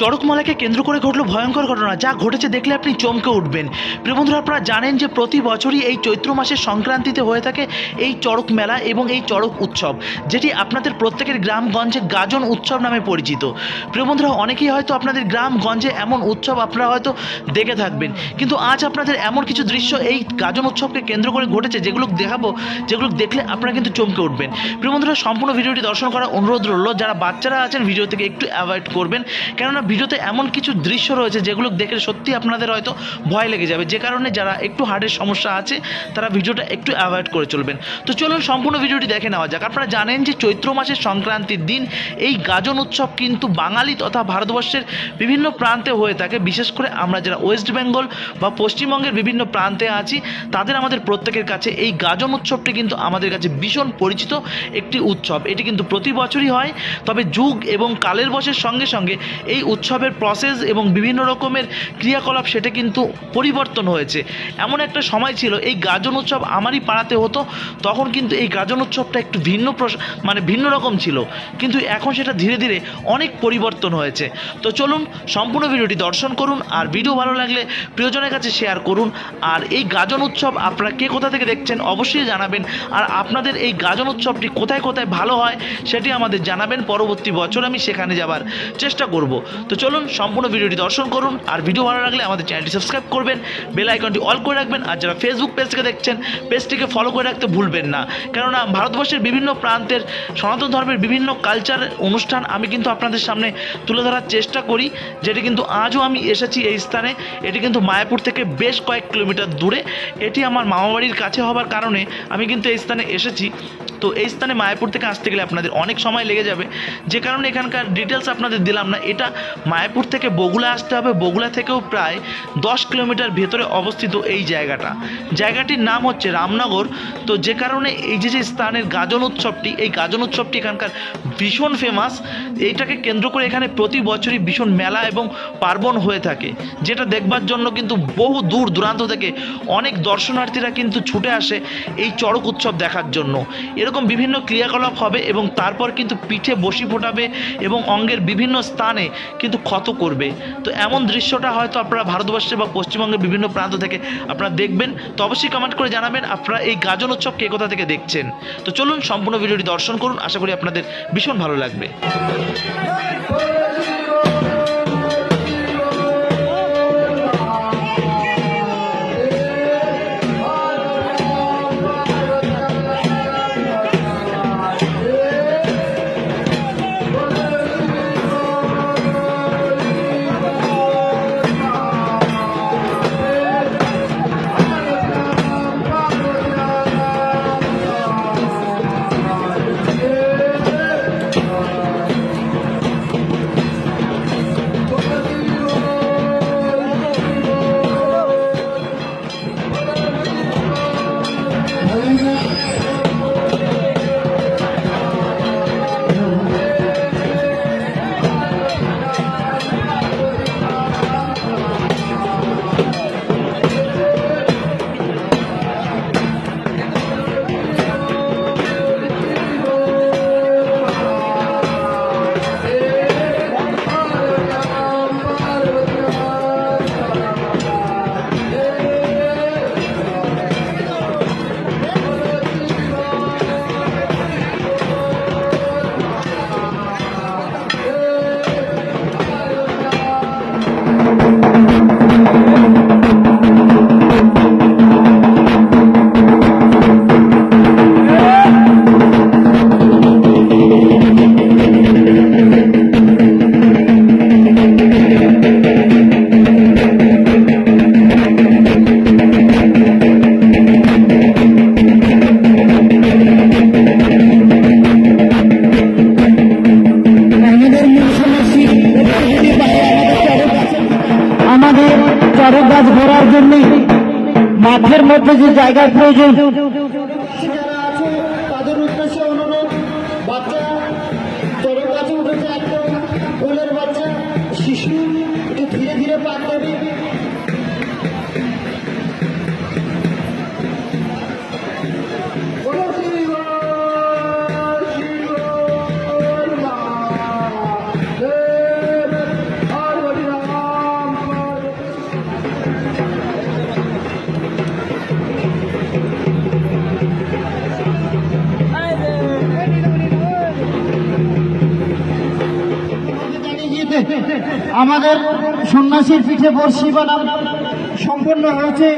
চড়কমালাকে কেন্দ্র করে ঘটলো ভয়ঙ্কর ঘটনা, যা ঘটেছে দেখলে আপনি চমকে উঠবেন। প্রিয় আপনারা জানেন যে প্রতি বছরই এই চৈত্র মাসের সংক্রান্তিতে হয়ে থাকে এই চড়ক মেলা এবং এই চড়ক উৎসব, যেটি আপনাদের প্রত্যেকের গ্রামগঞ্জে গাজন উৎসব নামে পরিচিত। প্রিয় বন্ধুরা অনেকেই হয়তো আপনাদের গ্রামগঞ্জে এমন উৎসব আপনারা হয়তো দেখে থাকবেন, কিন্তু আজ আপনাদের এমন কিছু দৃশ্য এই গাজন উৎসবকে কেন্দ্র করে ঘটেছে, যেগুলো দেখাবো, যেগুলো দেখলে আপনারা কিন্তু চমকে উঠবেন। প্রিয় বন্ধুরা সম্পূর্ণ ভিডিওটি দর্শন করার অনুরোধ রইল, যারা বাচ্চারা আছেন, ভিডিও থেকে একটু অ্যাভয়েড করবেন, কেননা ভিডিওতে এমন কিছু দৃশ্য রয়েছে যেগুলো দেখে সত্যি আপনাদের হয়তো ভয় লেগে যাবে। যে কারণে যারা একটু হার্টের সমস্যা আছে, তারা ভিডিওটা একটু অ্যাভয়েড করে চলবেন। তো চলুন সম্পূর্ণ ভিডিওটি দেখে নেওয়া যাক। আপনারা জানেন যে চৈত্র মাসের সংক্রান্তির দিন এই গাজন উৎসব কিন্তু বাঙালি তথা ভারতবর্ষের বিভিন্ন প্রান্তে হয়ে থাকে। বিশেষ করে আমরা যারা ওয়েস্ট বেঙ্গল বা পশ্চিমবঙ্গের বিভিন্ন প্রান্তে আছি, তাদের আমাদের প্রত্যেকের কাছে এই গাজন উৎসবটি কিন্তু আমাদের কাছে ভীষণ পরিচিত একটি উৎসব। এটি কিন্তু প্রতি বছরই হয়, তবে যুগ এবং কালের বসের সঙ্গে সঙ্গে এই উৎসবের প্রসেস এবং বিভিন্ন রকমের ক্রিয়াকলাপ সেটা কিন্তু পরিবর্তন হয়েছে। এমন একটা সময় ছিল, এই গাজন উৎসব আমারই পাড়াতে হতো, তখন কিন্তু এই গাজন উৎসবটা একটু ভিন্ন মানে ভিন্ন রকম ছিল। কিন্তু এখন সেটা ধীরে ধীরে অনেক পরিবর্তন হয়েছে। তো চলুন, সম্পূর্ণ ভিডিওটি দর্শন করুন আর ভিডিও ভালো লাগলে প্রিয়জনের কাছে শেয়ার করুন। আর এই গাজন উৎসব আপনারা কে কোথা থেকে দেখছেন অবশ্যই জানাবেন। আর আপনাদের এই গাজন উৎসবটি কোথায় কোথায় ভালো হয় সেটি আমাদের জানাবেন। পরবর্তী বছর আমি সেখানে যাবার চেষ্টা করব। তো চলুন সম্পূর্ণ ভিডিওটি দর্শন করুন, আর ভিডিও ভালো লাগলে আমাদের চ্যানেলটি সাবস্ক্রাইব করবেন, বেল আইকনটি অল করে রাখবেন, আর যারা ফেসবুক পেজ থেকে দেখছেন পেজটিকে ফলো করে রাখতে ভুলবেন না। কেননা ভারতবর্ষের বিভিন্ন প্রান্তের সনাতন ধর্মের বিভিন্ন কালচার অনুষ্ঠান আমি কিন্তু আপনাদের সামনে তুলে ধরার চেষ্টা করি, যেটি কিন্তু আজও আমি এসেছি এই স্থানে। এটি কিন্তু মায়াপুর থেকে বেশ কয়েক কিলোমিটার দূরে। এটি আমার মামাবাড়ির কাছে হবার কারণে আমি কিন্তু এই স্থানে এসেছি। তো এই স্থানে মায়াপুর থেকে আসতে গেলে আপনাদের অনেক সময় লেগে যাবে। যে কারণে এখানকার ডিটেলস আপনাদের দিলাম না। এটা মায়াপুর থেকে বগুলা আসতে হবে। বগুলা থেকেও প্রায় দশ কিলোমিটার ভেতরে অবস্থিত এই জায়গাটা। জায়গাটির নাম হচ্ছে রামনগর। তো যে কারণে এই যে যে স্থানের গাজন উৎসবটি, এই গাজন উৎসবটি এখানকার ভীষণ ফেমাস এইটাকে কেন্দ্র করে এখানে প্রতি বছরই ভীষণ মেলা এবং পার্বণ হয়ে থাকে। যেটা দেখবার জন্য কিন্তু বহু দূর দূরান্ত থেকে অনেক দর্শনার্থীরা কিন্তু ছুটে আসে এই চড়ক উৎসব দেখার জন্য। এরকম বিভিন্ন ক্রিয়াকলাপ হবে এবং তারপর কিন্তু পিঠে বসি ফোটাবে এবং অঙ্গের বিভিন্ন স্থানে কিন্তু ক্ষত করবে। তো এমন দৃশ্যটা হয়তো আপনারা ভারতবর্ষে বা পশ্চিমবঙ্গের বিভিন্ন প্রান্ত থেকে আপনারা দেখবেন। তো অবশ্যই কমেন্ট করে জানাবেন আপনারা এই গাজন উৎসব কে কোথা থেকে দেখছেন। তো চলুন সম্পূর্ণ ভিডিওটি দর্শন করুন। আশা করি আপনাদের ভীষণ ভালো লাগবে। মাঠের মধ্যে যে জায়গার প্রয়োজন। যারা আছে তাদের উদ্দেশ্যে আমাদের সন্ন্যাসীর পিঠে বর্ষি বানাম সম্পন্ন হয়েছে।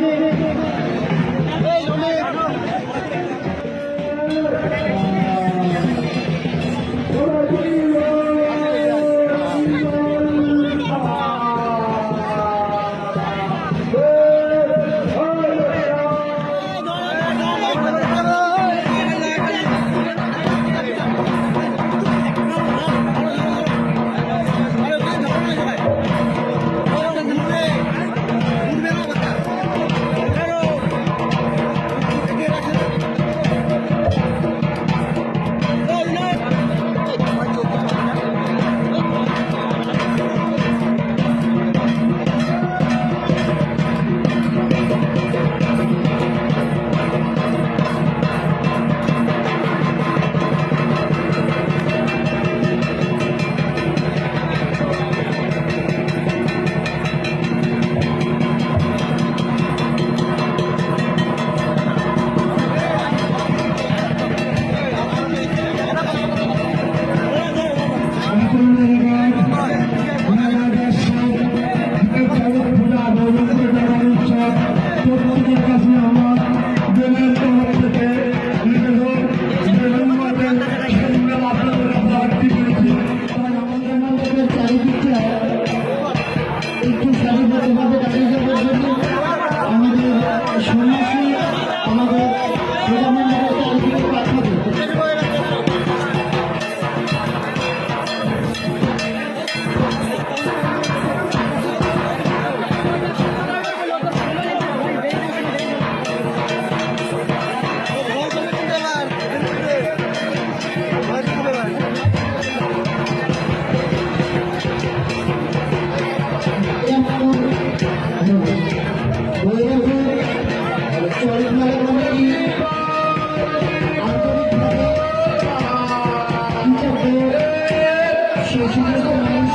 বেশি মানুষ